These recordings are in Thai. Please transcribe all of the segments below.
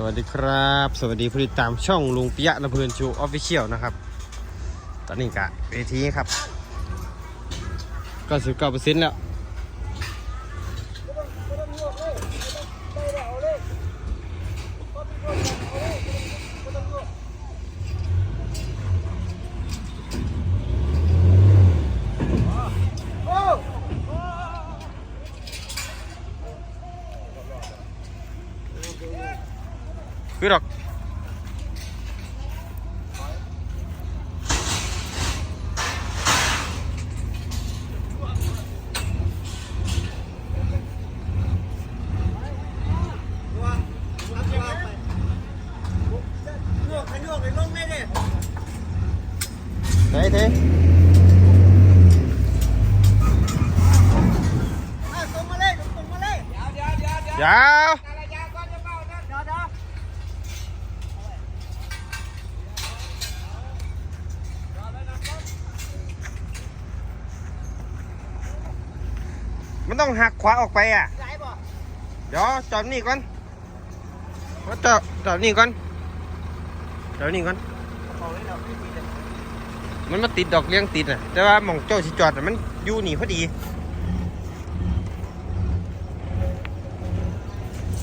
สวัสดีครับ สวัสดีผู้ติดตามช่องลุงปิยะระเพลินชูออฟฟิเชียลนะครับ ตอนนี้กะเวทีครับ ก็สิบเก้าเปอร์เซ็นต์แล้ว คือดอก ลวกขันลวกเลยลงได้เลย ไหนเท อะตรงมาเลยตรงมาเลยเดี๋ยวเดี๋ยวเดี๋ยวเดี๋ยวยาว อะไรยาก่อนจะเบานะเดี๋ยวเดี๋ ยวมันต้องหักขวาออกไปอะไหนบ่เดี๋ยวจอดนี่ก่อนมาจอดจอดนี่ก่อน จอดนี่ก่อนบอกเลยเราไม่มีเลยมันมาติดดอกเลี้ยงติดอะ แต่ว่าหมองเจ้าสิจอดน่ะมันอยู่นี่พอดี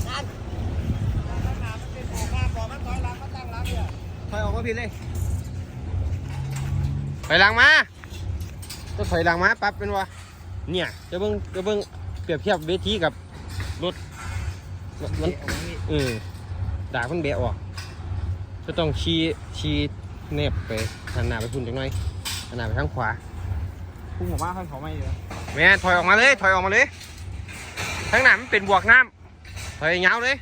นั่นน้ำมันเป็นออกมาบอกมันถอยหลังมาตั้งหลังเนี่ยถอยออกมาผิดเลยถอยหลังมาจะถอยหลังมาปั๊บเป็นว่าเนี่ยจะเบิ้งจะเบิ้งเปรียบเทียบเวทีกับรถมันเออดาบมันเบะออก จะต้องชี้ชี้เนบไปหันหน้าไปพุ่นจังหน่อยหันหน้าไปทางขวาพุ่งออกมาข้างเขาไม่เลยแม่ถอยออกมาเลย ถอยออกมาเลยทางหน้ามันเป็นบวกน้ำถอยยาวเลย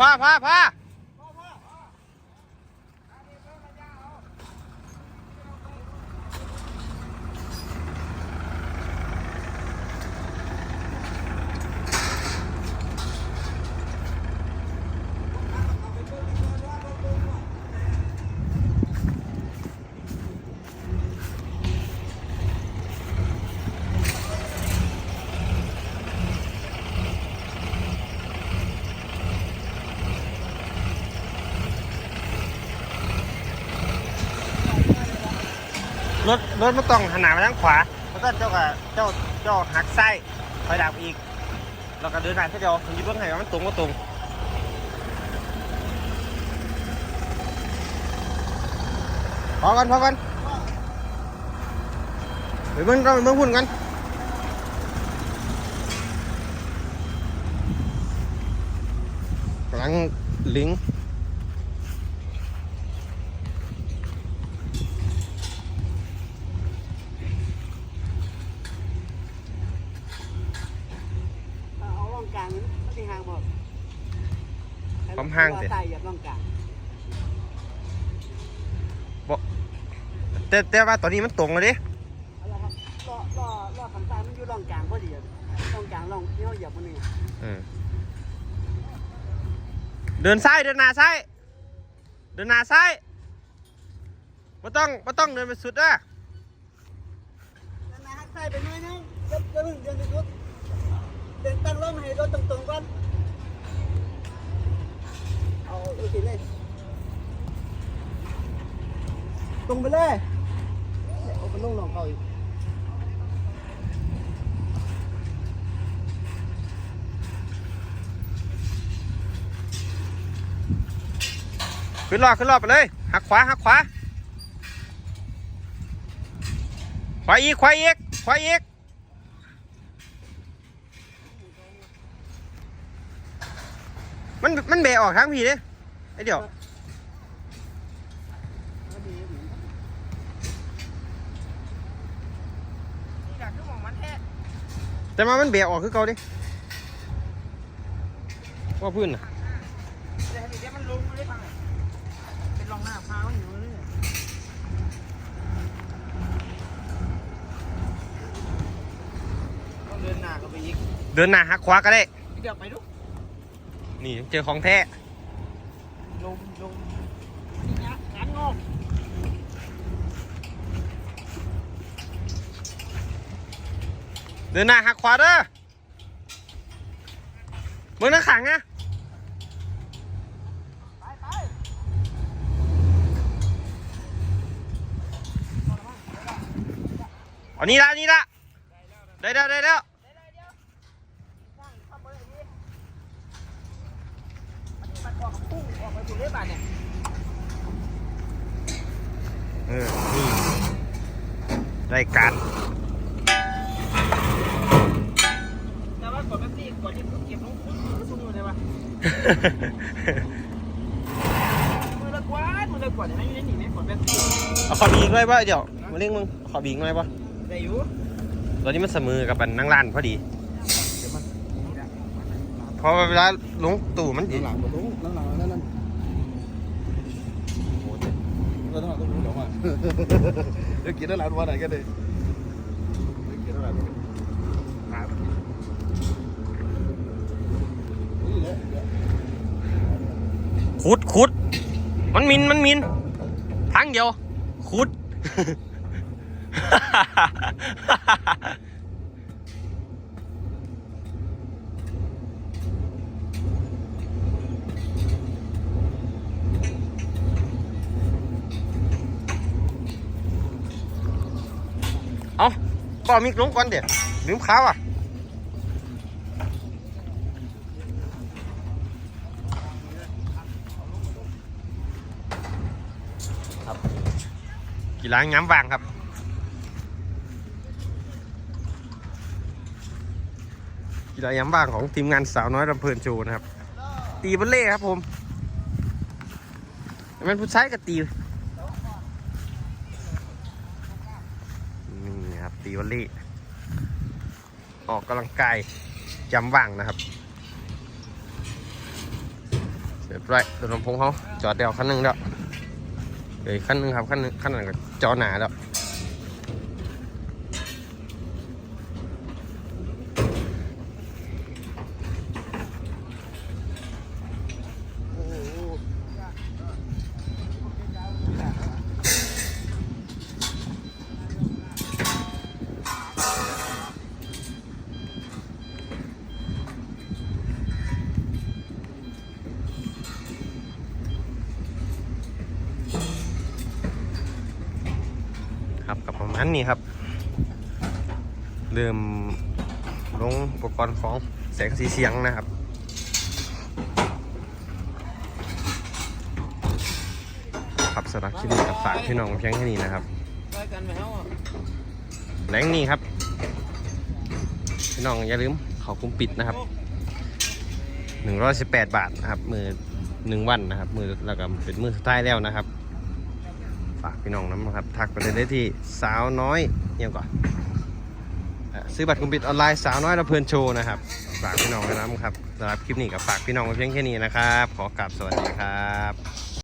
พอพอ รถรถมันต้องหันหน้าไปทางขวาแล้วก็เจ้ากับเจ้าเจ้าหักไส้ถอยดับอีก แล้วก็เดินหน้าเท่าเดียวยึดรถไงว่ามันตรงก็ตรงพอกันพอกันไปเบิ่งเราไปเบิ่งหุ่นกันกำลังลิงก์ เอาร่องกลางมันไม่ห่างบอก ความห่างสิใส่อย่าร่องกลางแต่แต่ว่าตอนนี้มันตรงเลยดิเอาละครับล่อล่อล่อขันซ้ายมันอยู่ร่องกลางพอดีอะร่องกลางร่องที่เขาเหยียบมันนี่เออเดินซ้ายเดินหน้าซ้ายเดินหน้าซ้ายไม่ต้องไม่ต้องเดินไปสุดนะนั่นนะฮักซ้ายไปหน่อยนึงเดินเดินเดินสุดเดินตั้งร่องให้รถตรงๆก่อนเอาโอเคเลยตร งไปเลยเดี๋ยวเอาไปลงลองเขาอีกขึ้นรอบขึ้นรอบไปเลยหักขวาหักขวาขวาอีกขวาอีกขวาอีกมันมันเบะออกทางพี่เด้ไอเดี๋ยว แต่มามันเบียออกคือเก่าดิว่าพื้นอะอนอะเดินหน้าก็ไปอีกเดินหน้าหักขวาก็ได้เดี๋ยวไปดูนี่เจอของแท้ลมลมนี่นะการงอก เดินหน้าหักขวาเด้อมือนักขังนะอันนี้ละนี่ละได้แล้วได้แล้วเออนี่ได้การ แต่ว่ากดแบบนี้กดที่เก็บลงซุ้มมือเลยวะมือละกวาดมือละกวาดอย่างนั้นอยู่ในนี่ไหมกดแบบนี้เอาขอบีอีกหน่อยป่ะเดี๋ยวมาเรียกมึงขอบีอีกหน่อยป่ะได้อยู่ตอนนี้มันเสมอกับปันนั่งร้านพอดีเพราะว่าเวลาลงตู่มันหลังประตูหลังหลังนั่นนั่นโอ้ยก็ต้องต้องรู้เดี๋ยวว่าเดี๋ยวกินได้หลายวันไหนกันเลยเดี๋ยวกินได้หลายวันครับนี่แหละ ขุดขุด มันมินมันมินทางเดียว ขุด เอาก็เอามิกลงก่อนเดี๋ยวลืมข้าวอะ กีฬาย้ำวางครับกีฬาย้ำวางของทีมงานสาวน้อยลำเพลินโชว์นะครับ ตีบอลเล่ครับผมมันผู้ชายกับตีนี่ครับตีบอลเล่ออกกำลังกายย้ำว่างนะครับเสร็จไรรถลำพงเขาจอดเดียวคันหนึ่งแล้ว เดี๋ยวขั้นหนึงครับขั้นหนึงขั้นหนึงก็จอหนาแล้ว นี้ครับ เริ่มลงอุปกรณ์ของแสงสีเสียงนะครับครับสำหรับคลิปนี้กับฝากพี่น้องเพียงแค่นี้นะครับไปกันไหมเฮ้าแรงนี้ครับ พี่น้องอย่าลืมขาคุมปิดนะครับ118 บาทนะครับ มือหนึ่งวันนะครับ มือแล้วก็เป็นมือสุดท้ายแล้วนะครับ ฝากพี่น้องน้ำนะครับ ทักไปเลยได้ที่สาวน้อยเนี่ยก่อนซื้อบัตรคุมปิดออนไลน์สาวน้อยระเพลินโชว์นะครับ ฝากพี่น้องไว้นะครับสำหรับคลิปนี้กับฝากพี่น้องไว้เพียงแค่นี้นะครับ ขอกราบสวัสดีครับ